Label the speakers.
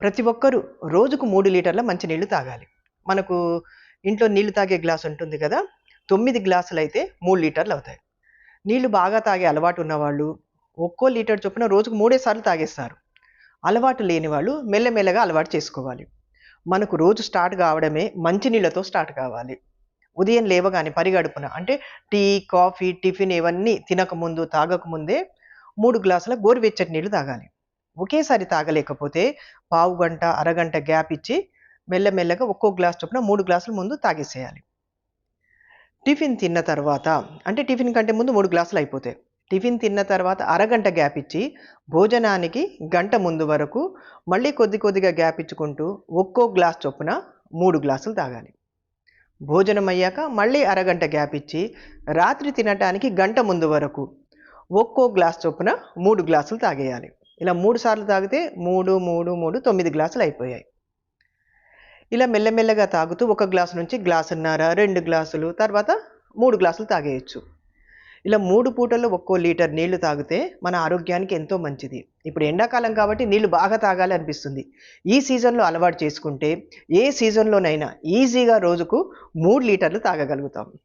Speaker 1: ప్రతి ఒక్కరూ రోజుకు మూడు లీటర్ల మంచినీళ్ళు తాగాలి. మనకు ఇంట్లో నీళ్ళు తాగే గ్లాస్ ఉంటుంది కదా తొమ్మిది గ్లాసులు అయితే మూడు లీటర్లు అవుతాయి. నీళ్ళు బాగా తాగే అలవాటు ఉన్నవాళ్ళు ఒక్కో లీటర్ చొప్పున రోజుకు మూడే సార్లు తాగేస్తారు. అలవాటు లేని వాళ్ళు మెల్లమెల్లగా అలవాటు చేసుకోవాలి. మనకు రోజు స్టార్ట్ కావడమే మంచినీళ్ళతో స్టార్ట్ కావాలి. ఉదయం లేవగానే పరిగడుపున అంటే టీ కాఫీ టిఫిన్ ఇవన్నీ తినకముందు తాగకముందే మూడు గ్లాసుల గోరువెచ్చటి నీళ్ళు తాగాలి. ఒకేసారి తాగలేకపోతే పావు గంట అరగంట గ్యాప్ ఇచ్చి మెల్లమెల్లగా ఒక్కో గ్లాస్ చొప్పున మూడు గ్లాసులు ముందు తాగేసేయాలి. టిఫిన్ తిన్న తర్వాత అంటే టిఫిన్ కంటే ముందు మూడు గ్లాసులు అయిపోతాయి. టిఫిన్ తిన్న తర్వాత అరగంట గ్యాప్ ఇచ్చి భోజనానికి గంట ముందు వరకు మళ్ళీ కొద్ది కొద్దిగా గ్యాప్ ఇచ్చుకుంటూ ఒక్కో గ్లాస్ చొప్పున మూడు గ్లాసులు తాగాలి. భోజనం అయ్యాక మళ్ళీ అరగంట గ్యాప్ ఇచ్చి రాత్రి తినటానికి గంట ముందు వరకు ఒక్కో గ్లాస్ చొప్పున మూడు గ్లాసులు తాగేయాలి. ఇలా మూడు సార్లు తాగితే మూడు మూడు మూడు తొమ్మిది గ్లాసులు అయిపోయాయి. ఇలా మెల్లమెల్లగా తాగుతూ ఒక గ్లాసు నుంచి గ్లాసున్నర రెండు గ్లాసులు తర్వాత మూడు గ్లాసులు తాగేయచ్చు. ఇలా మూడు పూటల్లో ఒక్కో లీటర్ నీళ్ళు తాగితే మన ఆరోగ్యానికి ఎంతో మంచిది. ఇప్పుడు ఎండాకాలం కాబట్టి నీళ్ళు బాగా తాగాలి అనిపిస్తుంది. ఈ సీజన్లో అలవాటు చేసుకుంటే ఏ సీజన్లోనైనా ఈజీగా రోజుకు మూడు లీటర్లు తాగగలుగుతాం.